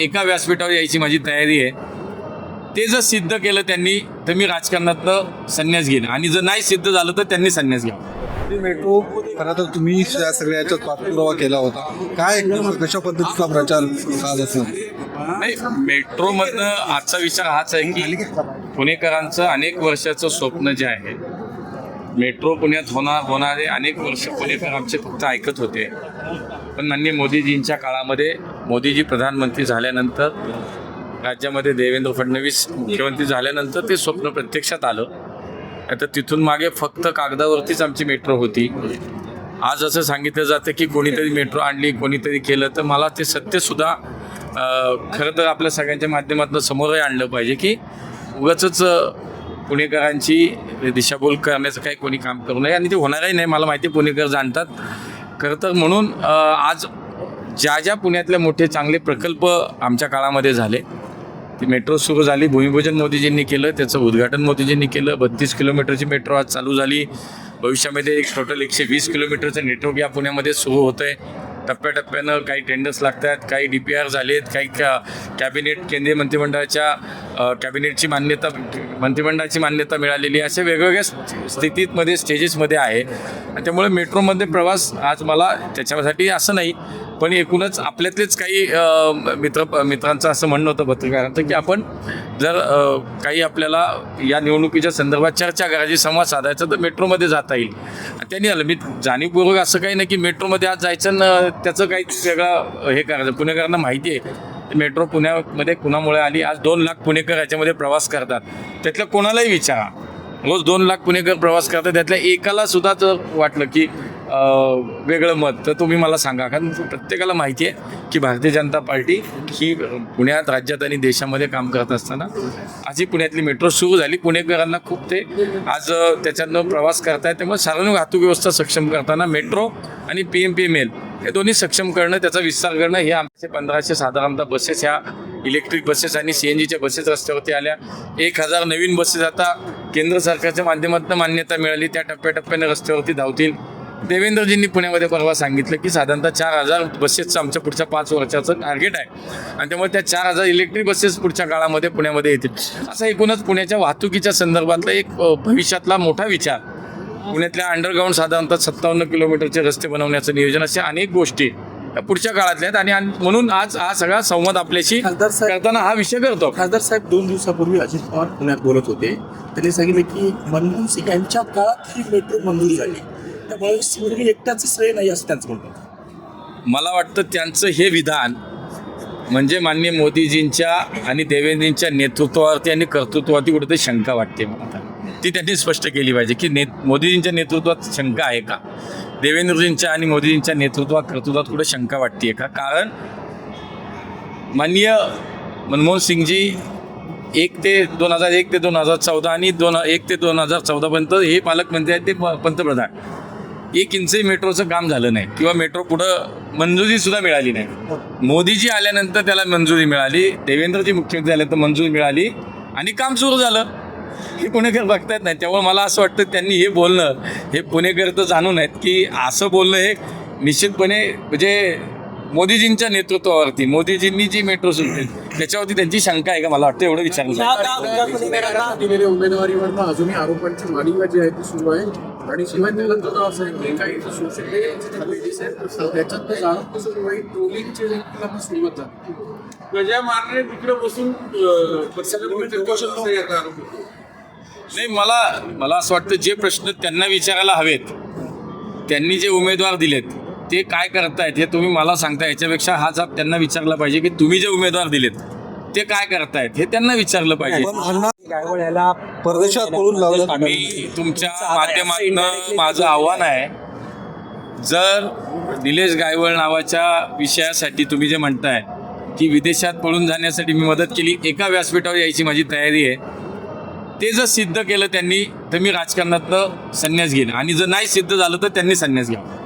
एका व्यासपीठावर यायची माझी तयारी आहे. ते जर सिद्ध केलं त्यांनी तर मी राजकारणातनं संन्यास घेईन. आणि जर नाही सिद्ध झालं तर त्यांनी संन्यास घ्यावा. मेट्रो खरं तर तुम्ही या सगळ्या याच्यात पाठपुरावा केला होता. काय कशा पद्धतीचा प्रचार असेल नाही मेट्रोमधनं आजचा विचार हाच आहे की पुणेकरांचं अनेक वर्षाचं स्वप्न जे आहे मेट्रो पुण्यात होणार होणारे अनेक वर्ष पुणेकर आमचे फक्त ऐकत होते. पण माननीय मोदीजींच्या काळामध्ये मोदीजी प्रधानमंत्री झाल्यानंतर राज्यामध्ये देवेंद्र फडणवीस मुख्यमंत्री झाल्यानंतर ते स्वप्न प्रत्यक्षात आलं. आता तिथून मागे फक्त कागदावरतीच आमची मेट्रो होती. आज असं सांगितलं जातं की कोणीतरी मेट्रो आणली कोणीतरी केलं तर मला ते सत्यसुद्धा खरं तर आपल्या सगळ्यांच्या माध्यमातून समोरही आणलं पाहिजे की उगाचच पुणेकरांची दिशाभूल करण्याचं काही कोणी काम करू नये आणि ते होणारही नाही. मला माहिती आहे पुणेकर जाणतात. खरं तर म्हणून आज ज्या ज्या पुण्यातले मोठे चांगले प्रकल्प आमच्या काळामध्ये झाले ती मेट्रो सुरू झाली. भूमिपूजन मोदीजींनी केलं त्याचं उद्घाटन मोदीजींनी केलं. बत्तीस किलोमीटरची मेट्रो आज चालू झाली. भविष्यामध्ये एक टोटल एकशे वीस किलोमीटरचं नेटवर्क या पुण्यामध्ये सुरू होतं आहे टप्प्याटप्प्यानं काही टेंडर्स लागत आहेत काही डी पी आर झालेत काही कॅ कॅबिनेट केंद्रीय मंत्रिमंडळाच्या कॅबिनेटची मान्यता मंत्रिमंडळाची मान्यता मिळालेली अशा वेगवेगळ्या स्थितीतमध्ये स्थितीमध्ये स्टेजेसमध्ये आहे. त्यामुळे मेट्रोमध्ये प्रवास आज मला त्याच्यासाठी असं नाही पण एकूणच आपल्यातलेच काही मित्र मित्रांचं असं म्हणणं होतं पत्रकारांचं की आपण जर काही आपल्याला या निवडणुकीच्या संदर्भात चर्चा करायची संवाद साधायचा तर मेट्रोमध्ये जाता येईल. त्यांनी आलं. मी जाणीवपूर्वक असं काही नाही की मेट्रोमध्ये आज जायचं न त्याचं काही वेगळं हे करायचं. पुणेकरांना माहिती आहे. मेट्रो पुण्यामध्ये कुणामुळे आली आज दोन लाख पुणेकर याच्यामध्ये प्रवास करतात. त्यातलं कोणालाही विचारा. रोज दोन लाख पुणेकर प्रवास करतात. त्यातल्या एकाला सुद्धा जर वाटलं की वेगळं मत तर तुम्ही मला सांगा. कारण प्रत्येकाला माहिती आहे की भारतीय जनता पार्टी ही पुण्यात राज्यात आणि देशामध्ये काम करत असताना आज ही पुण्यातली मेट्रो सुरू झाली. पुणेकरांना खूप ते आज त्याच्यातनं प्रवास करतायत. त्यामुळे सार्वजनिक वाहतूक व्यवस्था सक्षम करताना मेट्रो आणि P M P M L हे दोन्ही सक्षम करणं त्याचा विस्तार करणं हे आमचे पंधराशे साधारणतः बसेस ह्या इलेक्ट्रिक बसेस आणि सी एन जीच्या बसेस रस्त्यावरती आल्या. एक हजार नवीन बसेस आता केंद्र सरकारच्या माध्यमातून मान्यता मिळाली. त्या टप्प्याटप्प्याने रस्त्यावरती धावतील. देवेंद्रजींनी पुण्यामध्ये परवा सांगितलं की साधारणतः चार हजार बसेसचं आमच्या पुढच्या पाच वर्षाचं टार्गेट आहे. आणि त्यामुळे त्या चार हजार इलेक्ट्रिक बसेस पुढच्या काळामध्ये पुण्यामध्ये येतील. असा एकूणच पुण्याच्या वाहतुकीच्या संदर्भातला एक भविष्यातला मोठा विचार. पुण्यातल्या अंडरग्राऊंड साधारणतः सत्तावन्न किलोमीटरचे रस्ते बनवण्याचं नियोजन अशा अनेक गोष्टी पुढच्या काळातल्या आहेत आणि म्हणून आज हा सगळा संवाद आपल्याशी करताना हा विषय करतो खासदार साहेब दोन दिवसापूर्वी अजित पवार पुण्यात बोलत होते त्यांनी सांगितलं की मनमोहन सिंग यांच्या काळात ही मेट्रो मंजूर झाली त्यामुळे सिंधुदुर्ग एकट्याचं श्रेय नाही असं त्यांचं म्हणणं होतं. मला वाटतं त्यांचं हे विधान म्हणजे माननीय मोदीजींच्या आणि देवेंद्रजींच्या नेतृत्वावरती आणि कर्तृत्वावरती कुठेतरी शंका वाटते मला. ती त्यांनी स्पष्ट केली पाहिजे की ने मोदीजींच्या नेतृत्वात शंका आहे का? देवेंद्रजींच्या आणि मोदीजींच्या नेतृत्वात कर्तृत्वात कुठे शंका वाटते का? कारण माननीय मनमोहन सिंगजी एक ते दोन हजार एक ते दोन हजार चौदा आणि दोन एक ते दोन हजार चौदापर्यंत हे पालकमंत्री आहेत ते प- पंतप्रधान. एक इंचही मेट्रोचं काम झालं नाही किंवा मेट्रो पुढं मंजुरीसुद्धा मिळाली नाही. मोदीजी आल्यानंतर त्याला मंजुरी मिळाली देवेंद्रजी मुख्यमंत्री आल्यानंतर मंजुरी मिळाली आणि काम सुरू झालं. हे पुणेकर बघतायत नाही त्यामुळे मला असं वाटतं त्यांनी हे बोलणं हे पुणेकर तर जाणून आहेत की असं बोलणं हे निश्चितपणे म्हणजे मोदीजींच्या नेतृत्वावरती मोदीजींनी जी मेट्रो सुरू केली त्याच्यावरती त्यांची शंका आहे का? मला वाटतं एवढं विचारलं दिलेल्या उमेदवारीवर अजूनही आरोपांची मालिका जी आहे ती सुरू आहे. आणि शिवाय तुला असं आहे काही सोशल मीडिया त्याच्यात जाणून कसं काही ट्रोलिंगची पण सुरुवात झाली. गजा मारणे तिकडे बसून आरोप नाही मला मला असं वाटतं जे प्रश्न त्यांना विचारायला हवेत त्यांनी जे उमेदवार दिलेत ते काय करतायत हे तुम्ही मला सांगता याच्यापेक्षा हा जाब त्यांना विचारला पाहिजे की तुम्ही जे उमेदवार दिलेत ते काय करतायत हे त्यांना विचारलं पाहिजे. परदेशात पळून लावलं. मी तुमच्या माध्यमातून माझं आव्हान आहे जर निलेश गायवळ नावाच्या विषयासाठी तुम्ही जे म्हणताय की विदेशात पळून जाण्यासाठी मी मदत केली एका व्यासपीठावर यायची माझी तयारी आहे ते जर सिद्ध केलं त्यांनी तर मी राजकारणातनं संन्यास घेईन. आणि जर नाही सिद्ध झालं तर त्यांनी संन्यास घ्यावा.